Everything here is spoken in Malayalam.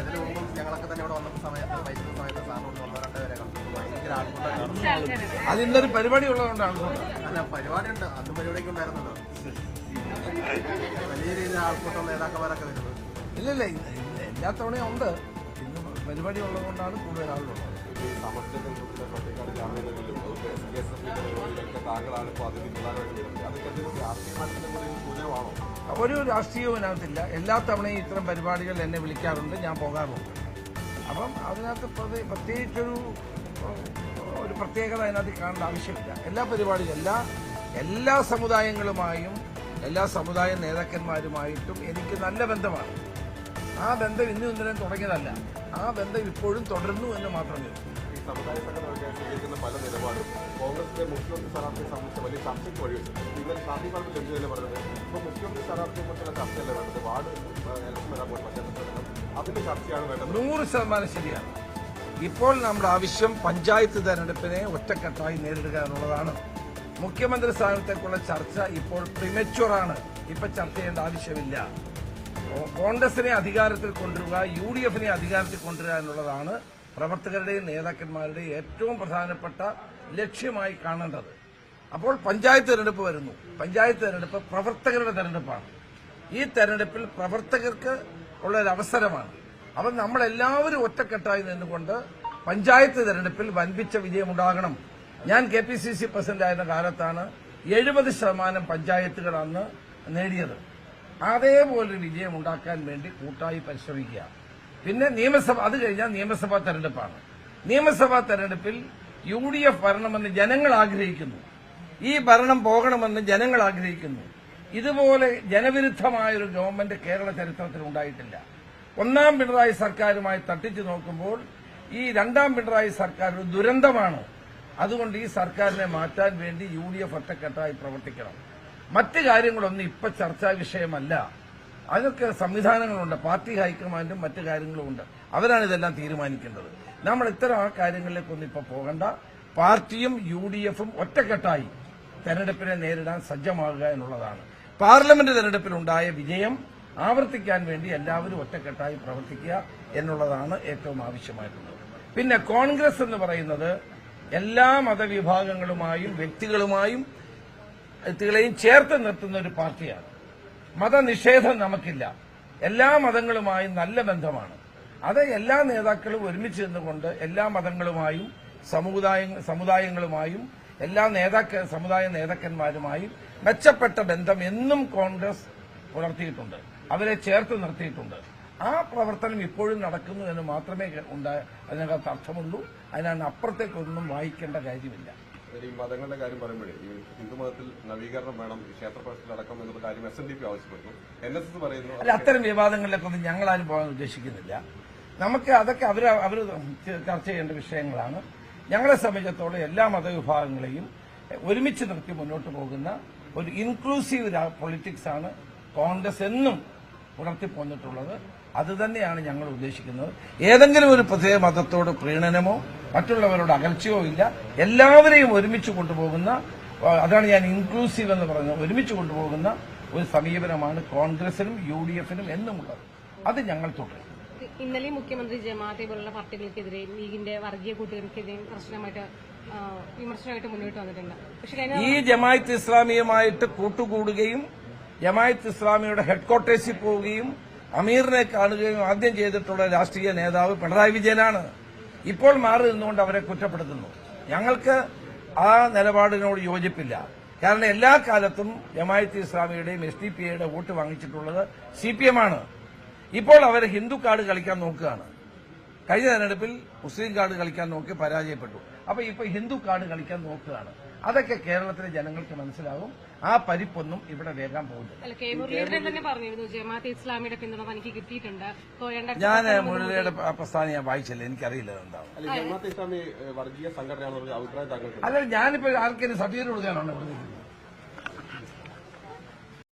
ഇതിന് മുമ്പും ഞങ്ങളൊക്കെ തന്നെ ഇവിടെ വന്ന സമയത്ത് വൈകിട്ട് സമയത്ത് സാറിനോട് വന്ന രണ്ടുപേരെ കണ്ടു. ഭയങ്കര ആൾക്കൂട്ടാണ് അത് ഇന്നൊരു പരിപാടി ഉള്ളതുകൊണ്ടാണ് അല്ല പരിപാടി ഉണ്ട് അന്ന് പരിപാടിയൊക്കെ ഉണ്ടായിരുന്നല്ലോ. വലിയ രീതിയിൽ ആൾക്കൂട്ടം നേതാക്കന്മാരൊക്കെ വരുന്നത്. ഇല്ലില്ല എല്ലാ തവണയും ഉണ്ട്. ഇന്ന് പരിപാടി ഉള്ളതുകൊണ്ടാണ് കൂടുതൽ ആളുള്ളത് താങ്കളാണ് ഇപ്പോൾ അതിഥി പ്രധാനമായിട്ട് അതൊക്കെ രാഷ്ട്രീയ കൂടെ ഒരു സൂചനമാണോ ഒരു രാഷ്ട്രീയവും ഇതിനകത്തില്ല എല്ലാ തവണയും ഇത്തരം പരിപാടികൾ എന്നെ വിളിക്കാറുണ്ട്. ഞാൻ പോകാറുണ്ട്. അപ്പം അതിനകത്ത് പ്രതി- പ്രത്യേകിച്ചൊരു ഒരു പ്രത്യേകത അതിനകത്ത് കാണേണ്ട ആവശ്യമില്ല. എല്ലാ പരിപാടികളും എല്ലാ എല്ലാ സമുദായങ്ങളുമായും എല്ലാ സമുദായ നേതാക്കന്മാരുമായിട്ടും എനിക്ക് നല്ല ബന്ധമാണ്. ആ ബന്ധം ഇന്നും ഇന്നലെ തുടങ്ങിയതല്ല. ആ ബന്ധം ഇപ്പോഴും തുടരുന്നു എന്ന് മാത്രമേ സമുദായ സംഘടനകളൊക്കെ സ്വീകരിക്കുന്ന പല നിലപാടും കോൺഗ്രസിന്റെ മുഖ്യമന്ത്രി സ്ഥാനാർത്ഥിയെ സംബന്ധിച്ച വലിയ ചർച്ചയ്ക്ക് വഴിവെച്ചു ഇന്നലെ ഷാഫി പറമ്പിൽ എന്ത് തന്നെ പറഞ്ഞത്. ഇപ്പോൾ മുഖ്യമന്ത്രി സ്ഥാനാർത്ഥിയെ കുറിച്ചുള്ള ചർച്ചയല്ല വേണ്ടത്? വാർഡ് ഇലക്ഷൻ വരാൻ പോകുന്ന പഞ്ചായത്ത് അതിന്റെ ചർച്ചയാണ് വേണ്ടത്. നൂറ് ശതമാനം ശരിയാണ്. ഇപ്പോൾ നമ്മുടെ ആവശ്യം പഞ്ചായത്ത് തെരഞ്ഞെടുപ്പിനെ ഒറ്റക്കെട്ടായി നേരിടുക എന്നുള്ളതാണ്. മുഖ്യമന്ത്രി സ്ഥാനത്തേക്കുള്ള ചർച്ച ഇപ്പോൾ പ്രിമച്വറാണ് ഇപ്പൊ ചർച്ച ചെയ്യേണ്ട ആവശ്യമില്ല. കോൺഗ്രസിനെ അധികാരത്തിൽ കൊണ്ടുവരിക യു ഡി എഫിനെ അധികാരത്തിൽ കൊണ്ടുവരിക എന്നുള്ളതാണ് പ്രവർത്തകരുടെയും നേതാക്കന്മാരുടെയും ഏറ്റവും പ്രധാനപ്പെട്ട ലക്ഷ്യമായി കാണേണ്ടത്. അപ്പോൾ പഞ്ചായത്ത് തെരഞ്ഞെടുപ്പ് വരുന്നു. പഞ്ചായത്ത് തെരഞ്ഞെടുപ്പ് പ്രവർത്തകരുടെ തെരഞ്ഞെടുപ്പാണ്. ഈ തെരഞ്ഞെടുപ്പിൽ പ്രവർത്തകർക്ക് ഉള്ള ഒരു അവസരമാണ്. അപ്പം നമ്മളെല്ലാവരും ഒറ്റക്കെട്ടായി നിന്നുകൊണ്ട് പഞ്ചായത്ത് തെരഞ്ഞെടുപ്പിൽ വൻപിച്ച വിജയമുണ്ടാകണം. ഞാൻ K P C C president ആയിരുന്ന കാലത്താണ് എഴുപത് ശതമാനം പഞ്ചായത്തുകൾ അന്ന് നേടിയത്. അതേപോലെ വിജയം ഉണ്ടാക്കാൻ വേണ്ടി കൂട്ടായി പരിശ്രമിക്കുക. പിന്നെ നിയമസഭ അത് കഴിഞ്ഞാൽ നിയമസഭാ തെരഞ്ഞെടുപ്പാണ്. നിയമസഭാ തെരഞ്ഞെടുപ്പിൽ യു ഡി എഫ് വരണമെന്ന് ജനങ്ങൾ ആഗ്രഹിക്കുന്നു. ഈ ഭരണം പോകണമെന്ന് ജനങ്ങൾ ആഗ്രഹിക്കുന്നു. ഇതുപോലെ ജനവിരുദ്ധമായ ഒരു ഗവൺമെന്റ് കേരള ചരിത്രത്തിൽ ഉണ്ടായിട്ടില്ല. ഒന്നാം പിണറായി സർക്കാരുമായി തട്ടിച്ചു നോക്കുമ്പോൾ ഈ രണ്ടാം പിണറായി സർക്കാർ ഒരു ദുരന്തമാണ്. അതുകൊണ്ട് ഈ സർക്കാരിനെ മാറ്റാൻ വേണ്ടി യു ഡി എഫ് ഒറ്റക്കെട്ടായി പ്രവർത്തിക്കണം. മറ്റ് കാര്യങ്ങളൊന്നും ഇപ്പൊ ചർച്ചാ വിഷയമല്ല. അതൊക്കെ സംവിധാനങ്ങളുണ്ട്. പാർട്ടി ഹൈക്കമാൻഡും മറ്റു കാര്യങ്ങളും ഉണ്ട്. അവരാണ് ഇതെല്ലാം തീരുമാനിക്കേണ്ടത്. നമ്മൾ ഇത്തരം ആ കാര്യങ്ങളിലേക്കൊന്നും ഇപ്പൊ പോകണ്ട. പാർട്ടിയും യു ഡി എഫും ഒറ്റക്കെട്ടായി തെരഞ്ഞെടുപ്പിനെ നേരിടാൻ സജ്ജമാകുക എന്നുള്ളതാണ്. പാർലമെന്റ് തെരഞ്ഞെടുപ്പിലുണ്ടായ വിജയം ആവർത്തിക്കാൻ വേണ്ടി എല്ലാവരും ഒറ്റക്കെട്ടായി പ്രവർത്തിക്കുക എന്നുള്ളതാണ് ഏറ്റവും ആവശ്യമായിട്ടുള്ളത്. പിന്നെ കോൺഗ്രസ് എന്ന് പറയുന്നത് എല്ലാ മതവിഭാഗങ്ങളുമായും വ്യക്തികളുമായും വ്യക്തികളെയും ചേർത്ത് നിർത്തുന്ന ഒരു പാർട്ടിയാണ്. മതനിഷേധം നമുക്കില്ല. എല്ലാ മതങ്ങളുമായും നല്ല ബന്ധമാണ്. അത് എല്ലാ നേതാക്കളും ഒരുമിച്ച് നിന്നുകൊണ്ട് എല്ലാ മതങ്ങളുമായും സമുദായ സമുദായങ്ങളുമായും എല്ലാ നേതാക്ക സമുദായ നേതാക്കന്മാരുമായും മെച്ചപ്പെട്ട ബന്ധം എന്നും കോൺഗ്രസ് പുലർത്തിയിട്ടുണ്ട്. അവരെ ചേർത്ത് നിർത്തിയിട്ടുണ്ട്. ആ പ്രവർത്തനം ഇപ്പോഴും നടക്കുന്നു എന്ന് മാത്രമേ ഉണ്ടായ അതിനകത്ത് അർത്ഥമുള്ളൂ. അതിനകത്ത് അപ്പുറത്തേക്കൊന്നും വായിക്കേണ്ട കാര്യമില്ല. ഈ മതങ്ങളുടെ കാര്യം പറയുമ്പോഴേ ഈ ഹിന്ദു മതത്തിൽ നവീകരണം വേണം ഈ ക്ഷേത്ര പ്രശ്നത്തിലടക്കം എന്നുള്ള കാര്യം എസ് എൻ ഡി പി ആവശ്യപ്പെടുന്നു എൻ എസ് എസ് പറയുന്നു അല്ല അത്തരം വിവാദങ്ങളിലേക്കൊന്നും ഞങ്ങളാരും പോകാൻ ഉദ്ദേശിക്കുന്നില്ല. നമുക്ക് അതൊക്കെ അവർ അവർ ചർച്ച ചെയ്യേണ്ട വിഷയങ്ങളാണ്. ഞങ്ങളെ സംബന്ധിച്ചിടത്തോളം എല്ലാ മതവിഭാഗങ്ങളെയും ഒരുമിച്ച് നിർത്തി മുന്നോട്ട് പോകുന്ന ഒരു ഇൻക്ലൂസീവ് പൊളിറ്റിക്സ് ആണ് കോൺഗ്രസ് എന്നും പുലർത്തിപ്പോന്നിട്ടുള്ളത് അത് തന്നെയാണ് ഞങ്ങൾ ഉദ്ദേശിക്കുന്നത്. ഏതെങ്കിലും ഒരു പ്രത്യേക മതത്തോട് പ്രീണനമോ മറ്റുള്ളവരോട് അകൽച്ചയോ ഇല്ല. എല്ലാവരെയും ഒരുമിച്ച് കൊണ്ടുപോകുന്ന അതാണ് ഞാൻ ഇൻക്ലൂസീവ് എന്ന് പറയുന്നത് ഒരുമിച്ച് കൊണ്ടുപോകുന്ന ഒരു സമീപനമാണ് കോൺഗ്രസിനും യു ഡി എഫിനും എന്നുമുള്ളത്. അത് ഞങ്ങൾ തുടരും. ഇന്നലെ മുഖ്യമന്ത്രി ജമാഅത്തെ പോലുള്ള പാർട്ടികൾക്കെതിരെ ലീഗിന്റെ വർഗീയ കൂട്ടുകാർക്കെതിരെയും കർശനമായിട്ട് ആ, വിമർശനമായിട്ട് മുന്നോട്ട് വന്നിട്ടുണ്ട്. ഈ ജമായത്ത് ഇസ്ലാമിയുമായിട്ട് കൂട്ടുകൂടുകയും ജമായത്ത് ഇസ്ലാമിയുടെ ഹെഡ്ക്വാർട്ടേഴ്സിൽ പോവുകയും അമീറിനെ കാണുകയും ആദ്യം ചെയ്തിട്ടുള്ള രാഷ്ട്രീയ നേതാവ് പിണറായി വിജയനാണ്. ഇപ്പോൾ മാറി നിന്നുകൊണ്ട് അവരെ കുറ്റപ്പെടുത്തുന്നു. ഞങ്ങൾക്ക് ആ നിലപാടിനോട് യോജിപ്പില്ല. കാരണം എല്ലാ കാലത്തും ജമായത്ത് ഇസ്ലാമിയുടെയും എസ് ഡി പി ഐയുടെ വോട്ട് വാങ്ങിച്ചിട്ടുള്ളത് സി പി എം ആണ്. ഇപ്പോൾ അവർ ഹിന്ദു കാർഡ് കളിക്കാൻ നോക്കുകയാണ്. കഴിഞ്ഞ തെരഞ്ഞെടുപ്പിൽ മുസ്ലിം കാർഡ് കളിക്കാൻ നോക്കി പരാജയപ്പെട്ടു. അപ്പൊ ഇപ്പൊ ഹിന്ദു കാർഡ് കളിക്കാൻ നോക്കുകയാണ്. അതൊക്കെ കേരളത്തിലെ ജനങ്ങൾക്ക് മനസ്സിലാവും. ആ പരിപ്പൊന്നും ഇവിടെ വേഗം പോകുന്നില്ല. ഞാൻ മുരളിയുടെ പ്രസ്ഥാനം ഞാൻ വായിച്ചില്ല എനിക്കറിയില്ല എന്താണ് അല്ല ഞാനിപ്പോ ആർക്കെങ്കിലും സർട്ടിഫിക്കറ്റ് കൊടുക്കാനാണ് ഇവിടെ